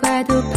과도